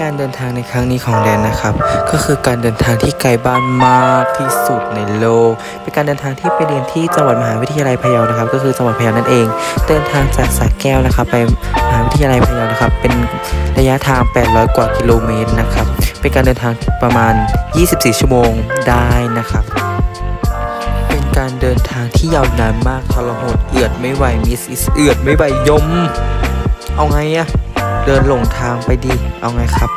การเดินทางในครั้งนี้ของแดนนะครับ ก็คือการเดินทางที่ไกลบ้านมากที่สุดในโลก เป็นการเดินทางที่ไปเรียนที่จังหวัดมหาวิทยาลัยพะเยานะครับ ก็คือจังหวัดพะเยานั่นเอง เดินทางจากสระแก้วนะครับ ไปมหาวิทยาลัยพะเยานะครับ เป็นระยะทาง 800 กว่ากิโลเมตรนะครับ เป็นการเดินทางประมาณ 24 ชั่วโมงได้นะครับเป็นการเดินทางที่ยาวนานมากทรหดเอือดไม่ไหวมิสอิสเอือดไม่ไหวยม เอาไงอะ เดินหลงทางไปดิเอาไงครับ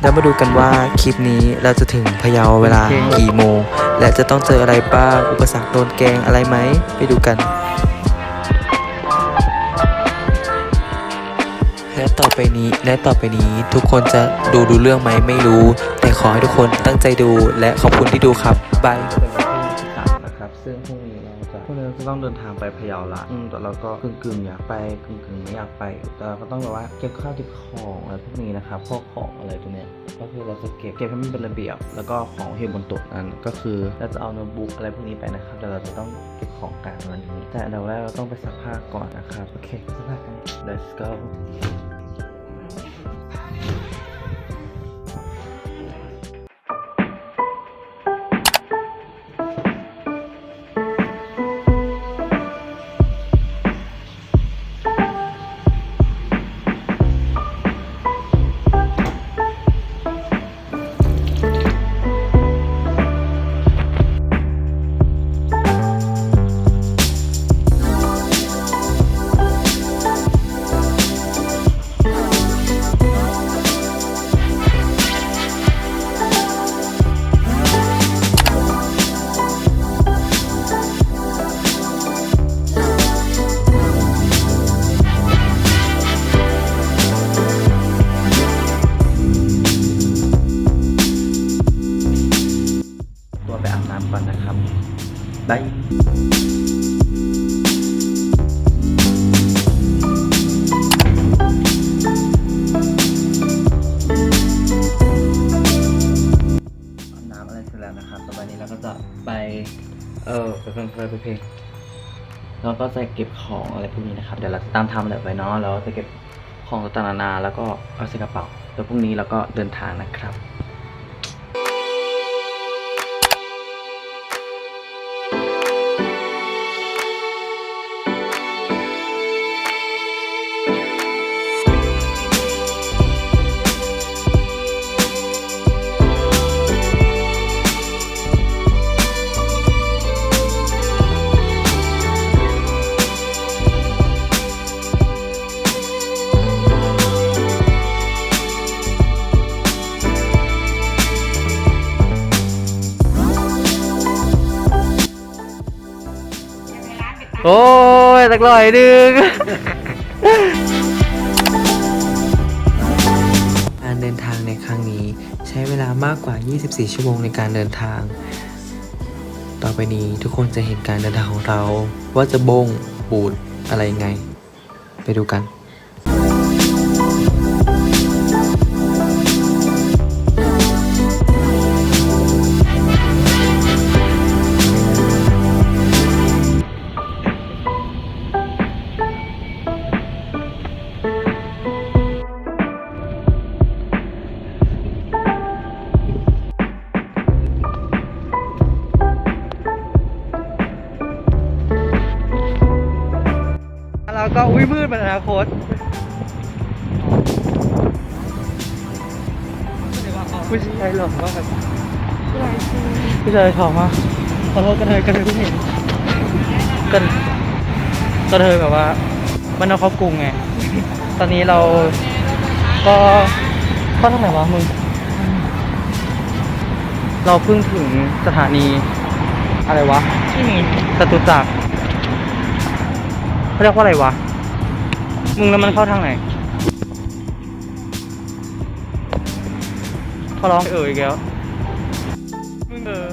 แล้วมาดูกันว่าคลิปนี้เราจะถึงพะเยาเวลากี่โมง และจะต้องเจออะไรบ้างอุปสรรคโดนแกล้งอะไรไหม ไปดูกัน และต่อไปนี้และต่อไปนี้ทุกคนจะดูดูเรื่องไหมไม่รู้ แต่ขอให้ทุกคนตั้งใจดูและขอบคุณที่ดูครับบาย จะพรุ่งนี้เราจะต้องเดินทางไปพะเยาละอืมแต่เราก็กึ่งกึ่งๆอยากไปกึ่งกึ่งๆไม่อยากไป แต่เราก็ต้องแบบว่าเก็บข้าวเก็บของอะไรพวกนี้นะครับพวกของอะไรพวกเนี้ยก็คือเราจะเก็บเก็บให้มันเป็นระเบียบ แล้วก็ของที่อยู่บนโต๊ะนั้นก็คือเราจะเอาโน้ตบุ๊กอะไรพวกนี้ไปนะครับแต่เราจะต้องเก็บของกลางวันนี้ แต่อันดับแรกเราต้องไปซักผ้าก่อนนะครับโอเคซักผ้ากัน let's go ก่อนนะครับบายอาบน้ำอะไรเสร็จแล้วนะครับต่อไปนี้เราก็จะไปเออไปฟังเพลงไปเพลงแล้วก็จะเก็บของอะไรพวกนี้นะครับ เดี๋ยวเราจะตามทำอะไรไว้เนาะแล้วจะเก็บของต่างๆนานาแล้วก็เอาใส่กระเป๋าแล้วพรุ่งนี้เราก็เดินทางนะครับ โอ้ยสักหน่อยหนึงการเดินทางในครั้งนี้ใช้เวลามากกว่า 24 ชั่วโมงในการเดินทาง ต่อไปนี้ทุกคนจะเห็นการเดินทางของเรา ว่าจะบงบูดอะไรยังไง ไปดูกัน แล้วก็อุ้ยมืดเป็นอนาคตผู้ชายหล่อมากครับผู้ชายหล่อมากขอโทษกระเทยกระเทยเพิ่งเห็นกันกระเทยแบบว่ามันเอาเข้ากรุงไง ตอนนี้เราก็เข้าทางไหนวะมึง เราเพิ่งถึงสถานี อะไรวะที่มีจตุจักร เขาเรียกว่าอะไรวะ มึงแล้วมันเข้าทางไหนเขาร้องเอ่ยอีกแล้ว มึงเออ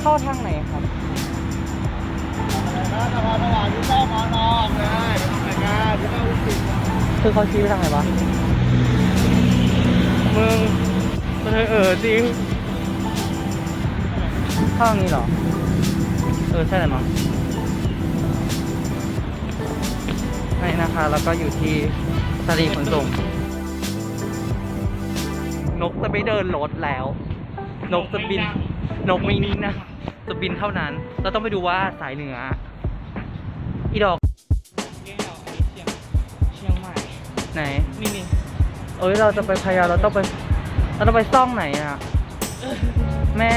เข้าทางไหนครับคือเขาชี้ไปทางไหนวะ มึงมันเออจริงเข้าทางนี้เหรอ เออใช่เลยมั้ง นี่นะคะ แล้วก็อยู่ที่สถานีขนส่ง นกจะไม่เดินรถแล้ว นกจะบิน นกไม่นิ่งนะจะบินเท่านั้น เราต้องไปดูว่าสายเหนือ อีดอกเชียงใหม่ ไหน นี่นี่เอ้ย เราจะไปพะเยาเราต้องไป เราต้องไปซ่องไหนอะ แม่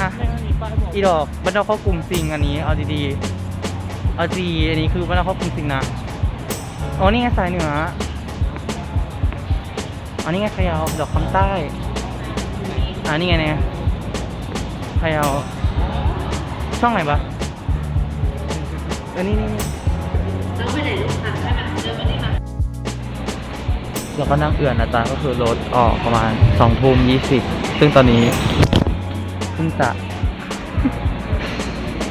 อะแม่ไม่มีป้ายบอกอีดอกบ้านนอกครอบคลุมจริงอันนี้ เอาดีๆ เอาดีอันนี้คือบ้านนอกครอบคลุมจริงนะอ๋อนี่ไงสายเหนืออ๋อนี่ไงพะเยาดอกคำใต้อ่านี่ไงเนี่ยพะเยาช่องไหนปะเออนี่นี่นี่เราก็นั่งเอื่อนนะจ๊ะก็คือรถออกประมาณสองทุ่มยี่สิบซึ่งตอนนี้เพิ่งจะ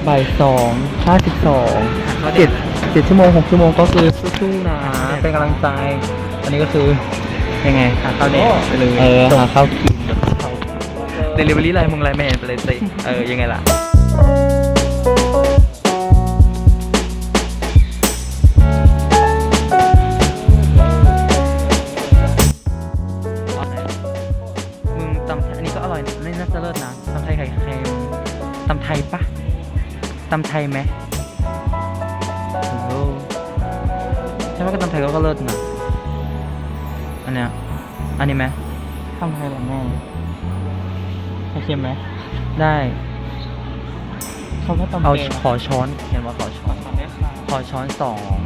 บ่ายสองห้าสิบสองเจ็ดเจ็ดชั่วโมงหกชั่วโมงก็คือสู้ๆนะเป็นกำลังใจ อันนี้ก็คือยังไงหาข้าวเด็ไปเลยเออหาข้าวกินเดลิเวอรี่ไรมึงไรแม่ไปเลยสิเออยังไงล่ะ ตำไทยไหมโอ้โหใช่ไหมก็ตำไทยก็ก็เลิศนะอันเนี้ยอันนี้ไหมทำไทยหรอแม่ไข่เค็มไหมได้เขาก็ตำเอาแกงขอช้อนเห็นว่าขอช้อนทำแม่ค้าขอช้อนสอง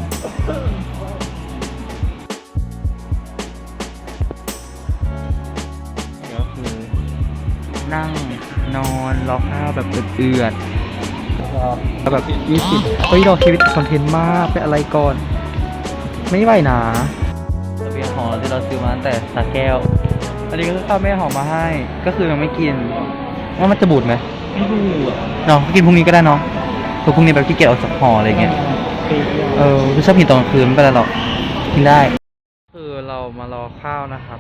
เดี๋ยวคือนั่งนอนรอข้าวแบบเอือดๆ แบบยี่สิบเฮ้ยเราชีวิตคอนเทนต์มากเป็นอะไรก่อน ไม่ไหวนะระเบียงหอที่เราซื้อมาตั้งแต่สาแก้ว อันนี้ก็คือข้าวแม่หอมมาให้ ก็คือยังไม่กิน ว่ามันจะบูดไหมไม่ดูอะเนาะกินพรุ่งนี้ก็ได้เนาะคือพรุ่งนี้แบบขี้เกียจออกจากหออะไรเงี้ย เออคือชอบกินตอนกลางคืนไม่เป็นไรหรอก กินได้ คือเรามารอข้าวนะครับ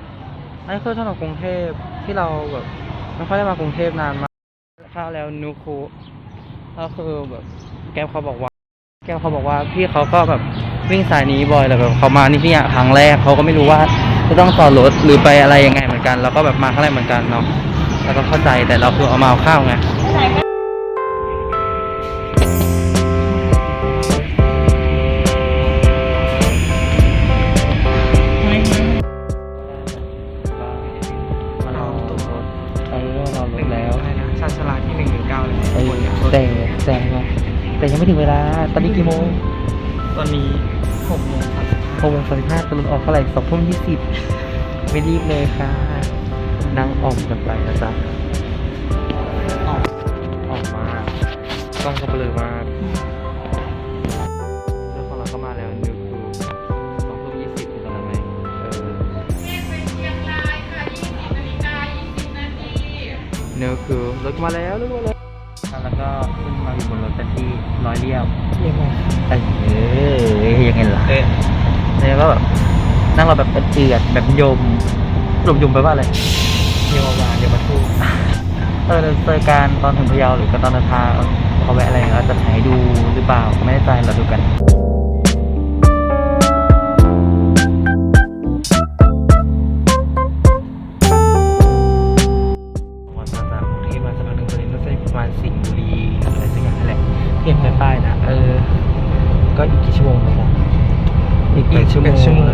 อันนี้คือถนนกรุงเทพที่เราแบบไม่ค่อยได้มากรุงเทพนานมากข้าวแล้วนูคู ก็คือแบบแก้มเขาบอกว่า แก้มเขาบอกว่าพี่เขาก็แบบวิ่งสายนี้บ่อยแต่แบบเขามานี่ที่ครั้งแรกเขาก็ไม่รู้ว่าจะต้องต่อรถหรือไปอะไรยังไงเหมือนกัน แล้วก็แบบมาครั้งแรกเหมือนกันเนาะแล้วก็เข้าใจแต่เราคือเอามาเอาข้าวไง ตอนนี้กี่โมงตอนนี้หกโมงครับหกโมงสามสิบห้าตะลุนออกเท่าไหร่สองทุ่มยี่สิบไม่รีบเลยค่ะ นั่งออกกันไปนะจ๊ะออกออกมากกล้องก็เบลอมากแล้วของเราก็มาแล้วนิวคือสองทุ่มยี่สิบตอนนั้นไหมเออนิวคือรถมาแล้วรถมาแล้ว แล้วก็ขึ้นมาอยู่บนรถกันที่ร้อยเรียบเรียกว่าเออยังไงล่ะเอ๊ะเนี่ยก็แบบนั่งเราแบบเอือดแบบยมรวมยมไปลว่าอะไรเยาววานเยาวทูตเออเจอการตอนถึงพะเยาหรือก็ตอนเดินทางเขาแวะอะไรเราจะถ่ายให้ดูหรือเปล่าไม่แน่ใจเราดูกันวัน อีก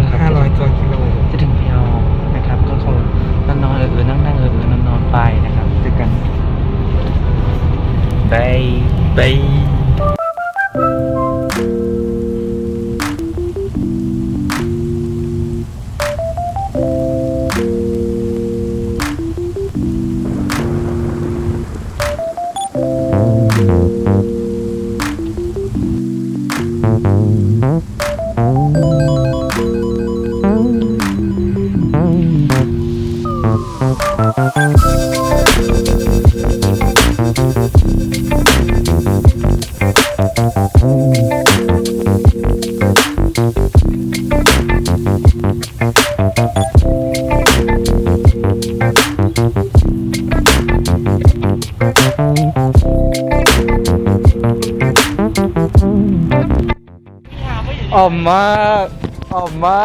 มมากอ่ออกมา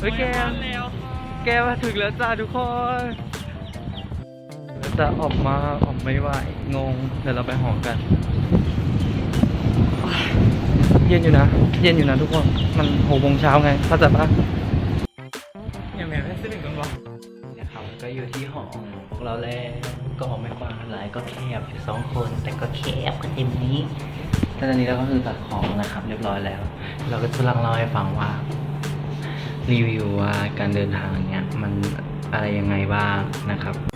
เฮ้ยแกแกมาถึงแล้วจ้าทุกคนแล้วจะออกมาออกไม่ไหวงงเดี๋ยวเราไปหอกัน เย็นอยู่นะ เย็นอยู่นะทุกคน มันหกโมงเช้าไงเข้าใจปะยังไม่ได้ซื้อหนึ่งกันวะนะครับก็อยู่ที่หอของพวกเราแล้วก็ไม่กว้างหลายก็แคบอยู่สองคน แต่ก็แคบกันเต็มนี้ แต่ตอนนี้เราก็คือตัดของนะครับ เรียบร้อยแล้ว เราก็จะเล่าเล่าให้ฟังว่า รีวิวว่าการเดินทางเนี้ยมันอะไรยังไงบ้างนะครับ